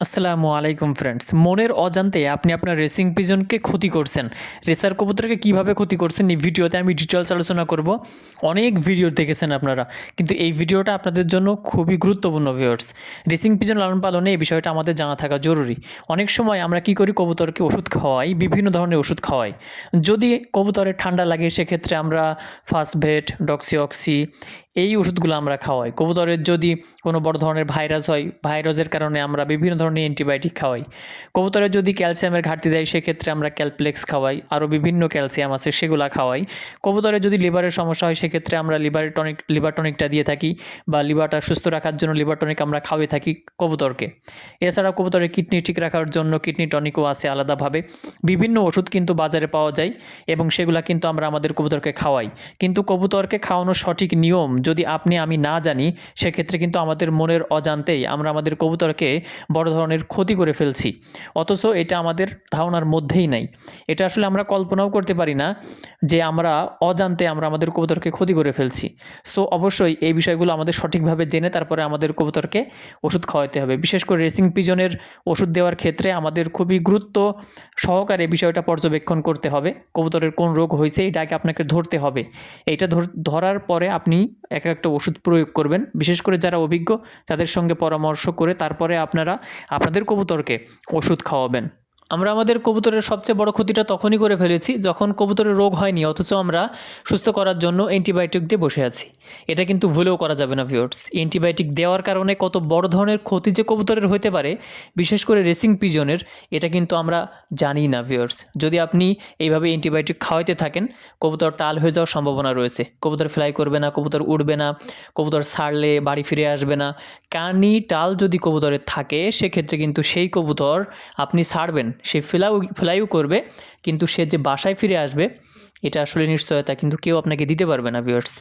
আসসালামু আলাইকুম ফ্রেন্ডস মনের অজান্তে আপনি আপনার রেসিং পিজনকে ক্ষতি করছেন। রেসার কবুতরকে কীভাবে ক্ষতি করছেন এই ভিডিওতে আমি ডিটেলস আলোচনা করব। অনেক ভিডিও দেখেছেন আপনারা। কিন্তু এই ভিডিওটা আপনাদের জন্য খুবই গুরুত্বপূর্ণ ভিউয়ার্স রেসিং পিজন লালন পালনে এই বিষয়টা আমাদের জানা থাকা জরুরি। অনেক সময় আমরা কি করি, কবুতরকে ওষুধ খাওয়াই, বিভিন্ন ধরনের ওষুধ খাওয়াই। যদি কবুতরের ঠান্ডা লাগে, সেক্ষেত্রে আমরা ফাস্টভেট ডক্সিঅক্সি এই ওষুধগুলো আমরা খাওয়াই। কবুতরের যদি কোনো বড় ধরনের ভাইরাস হয় ভাইরাসের কারণে আমরা বিভিন্ন ধরনের অ্যান্টিবায়োটিক খাওয়াই। কবুতরের যদি ক্যালসিয়ামের ঘাটতি দেয়, সেক্ষেত্রে আমরা ক্যালপ্লেক্স খাওয়াই। আরও বিভিন্ন ক্যালসিয়াম আছে, সেগুলো খাওয়াই। কবুতরের যদি লিভারের সমস্যা হয়, সেক্ষেত্রে আমরা লিভার টনিক লিভার টনিকটা দিয়ে থাকি বা লিভারটা সুস্থ রাখার জন্য লিভার টনিক আমরা খাওয়াই থাকি কবুতরকে। এছাড়া কবুতরের কিডনি ঠিক রাখার জন্য কিডনি টনিকও আছে আলাদাভাবে। বিভিন্ন ওষুধ কিন্তু বাজারে পাওয়া যায় এবং সেগুলা কিন্তু আমরা আমাদের কবুতরকে খাওয়াই। কিন্তু কবুতরকে খাওয়ানোর সঠিক নিয়ম যদি আপনি আমি না জানি, সেক্ষেত্রে কিন্তু আমাদের মনের অজান্তেই আমরা আমাদের কবুতরকে বড় ধরনের ক্ষতি করে ফেলছি। অথচ এটা আমাদের ধারণার মধ্যেই নাই। এটা আসলে আমরা কল্পনাও করতে পারি না যে আমরা অজান্তে আমরা আমাদের কবুতরকে ক্ষতি করে ফেলছি। সো অবশ্যই এই বিষয়গুলো আমাদের সঠিকভাবে জেনে তারপরে আমাদের কবুতরকে ওষুধ খাওয়াতে হবে। বিশেষ করে রেসিং পিজনের ওষুধ দেওয়ার ক্ষেত্রে আমাদের খুবই গুরুত্ব সহকারে বিষয়টা পর্যবেক্ষণ করতে হবে। কবুতরের কোন রোগ হয়েছে এটাকে আপনাকে ধরতে হবে। এইটা ধরার পরে আপনি এক একটা ওষুধ প্রয়োগ করবেন। বিশেষ করে যারা অভিজ্ঞ, তাদের সঙ্গে পরামর্শ করে তারপরে আপনারা আপনাদের কবুতরকে ওষুধ খাওয়াবেন। আমরা আমাদের কবুতরের সবচেয়ে বড় ক্ষতিটা তখনই করে ফেলেছি যখন কবুতরের রোগ হয়নি, অথচ আমরা সুস্থ করার জন্য অ্যান্টিবায়োটিক দিয়ে বসে আছি। এটা কিন্তু ভুলেও করা যাবে না ভিওর্স অ্যান্টিবায়োটিক দেওয়ার কারণে কত বড় ধরনের ক্ষতি যে কবুতরের হতে পারে, বিশেষ করে রেসিং পিজনের এটা কিন্তু আমরা জানি না ভিওর্স যদি আপনি এইভাবে অ্যান্টিবায়োটিক খাওয়াইতে থাকেন, কবুতর টাল হয়ে যাওয়ার সম্ভাবনা রয়েছে। কবুতর ফ্লাই করবে না, কবুতর উড়বে না, কবুতর ছাড়লে বাড়ি ফিরে আসবে না কানি টাল যদি কবুতরের থাকে, সেক্ষেত্রে কিন্তু সেই কবুতর আপনি ছাড়বেন। সে ফ্লাইও ফ্লাইও করবে, কিন্তু সে যে বাসায় ফিরে আসবে, এটা আসলে নিশ্চয়তা কিন্তু কেউ আপনাকে দিতে পারবে না ভিউয়ার্স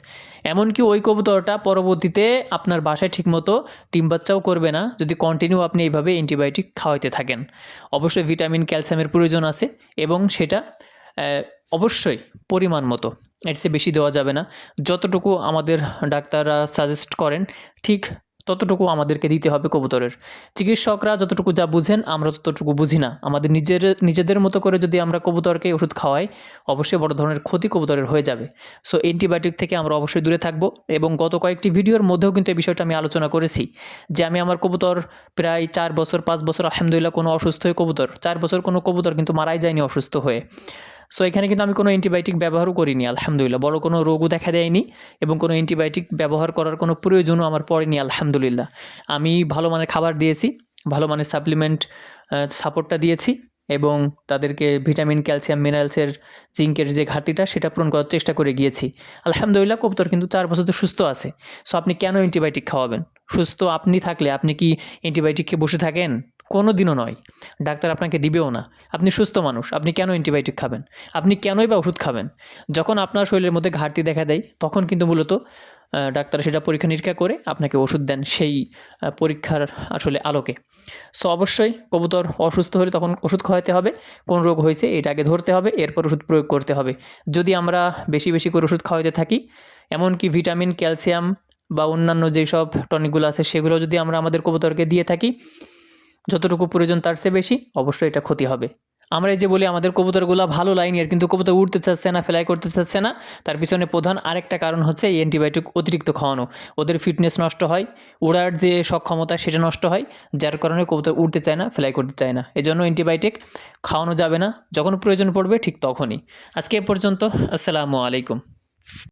এমনকি ওই কবুতরটা পরবর্তীতে আপনার বাসায় ঠিকমতো ডিম বাচ্চাও করবে না, যদি কন্টিনিউ আপনি এইভাবে অ্যান্টিবায়োটিক খাওয়াইতে থাকেন। অবশ্যই ভিটামিন ক্যালসিয়ামের প্রয়োজন আছে এবং সেটা অবশ্যই পরিমাণ মতো। এর চেয়ে বেশি দেওয়া যাবে না। যতটুকু আমাদের ডাক্তাররা সাজেস্ট করেন, ঠিক ততটুকু আমাদেরকে দিতে হবে কবুতরের। চিকিৎসকরা যতটুকু যা বুঝেন, আমরা ততটুকু বুঝি না। আমাদের নিজের, নিজেদের মতো করে যদি আমরা কবুতরকে ওষুধ খাওয়াই, অবশ্যই বড় ধরনের ক্ষতি কবুতরের হয়ে যাবে। সো অ্যান্টিবায়োটিক থেকে আমরা অবশ্যই দূরে থাকব এবং গত কয়েকটি ভিডিওর মধ্যেও কিন্তু এই বিষয়টা আমি আলোচনা করেছি যে আমি আমার কবুতর প্রায় চার বছর, পাঁচ বছর, আলহামদুলিল্লাহ কোনো অসুস্থ হয়ে কবুতর, চার বছর কোনো কবুতর কিন্তু মারাই যায়নি অসুস্থ হয়ে। সো এখানে কিন্তু আমি কোনো অ্যান্টিবায়োটিক ব্যবহারও করিনি, আলহামদুলিল্লাহ। বড় কোনো রোগও দেখা দেয়নি এবং কোনো অ্যান্টিবায়োটিক ব্যবহার করার কোনো প্রয়োজনও আমার পড়েনি, আলহামদুলিল্লাহ। আমি ভালো মানের খাবার দিয়েছি, ভালো মানের সাপ্লিমেন্ট সাপোর্টটা দিয়েছি এবং তাদেরকে ভিটামিন ক্যালসিয়াম মিনারেলসের জিঙ্কের যে ঘাটতিটা সেটা পূরণ করার চেষ্টা করে গিয়েছি। আলহামদুলিল্লাহ, কবুতর কিন্তু চার বছর তো সুস্থ আছে। সো আপনি কেন অ্যান্টিবায়োটিক খাওয়াবেন? সুস্থ আপনি থাকলে আপনি কি অ্যান্টিবায়োটিক খেয়ে বসে থাকেন? কোনো দিনও নয়। ডাক্তার আপনাকে দিবেও না। আপনি সুস্থ মানুষ। আপনি কেন অ্যান্টিবায়োটিক খাবেন? আপনি কেনই বা ওষুধ খাবেন? যখন আপনার শরীরের মধ্যে ঘাটতি দেখা দেয়, তখন কিন্তু মূলত ডাক্তার সেটা পরীক্ষা নিরীক্ষা করে আপনাকে ওষুধ দেন সেই পরীক্ষার আসলে আলোকে। সো অবশ্যই কবুতর অসুস্থ হলে তখন ওষুধ খাওয়াতে হবে। কোন রোগ হয়েছে এটাকে ধরতে হবে, এরপর ওষুধ প্রয়োগ করতে হবে। যদি আমরা বেশি বেশি করে ওষুধ খাওয়াতে থাকি, এমনকি ভিটামিন, ক্যালসিয়াম বা অন্যান্য যেসব টনিকগুলো আছে, সেগুলো যদি আমরা আমাদের কবুতরকে দিয়ে থাকি যতটুকু প্রয়োজন তার চেয়ে বেশি, অবশ্যই এটা ক্ষতি হবে। আমরা এই যে বলি আমাদের কবুতরগুলো ভালো লাইনের কিন্তু কবুতর উঠতে চাচ্ছে না, ফ্লাই করতে চাচ্ছে না, তার পিছনে প্রধান আরেকটা কারণ হচ্ছে এই অ্যান্টিবায়োটিক অতিরিক্ত খাওয়ানো। ওদের ফিটনেস নষ্ট হয়, উড়ার যে সক্ষমতা সেটা নষ্ট হয়, যার কারণে কবুতর উঠতে চায় না, ফ্লাই করতে চায় না। এজন্য অ্যান্টিবায়োটিক খাওয়ানো যাবে না, যখন প্রয়োজন পড়বে ঠিক তখনই। আজকে এ পর্যন্ত, আসসালামু আলাইকুম।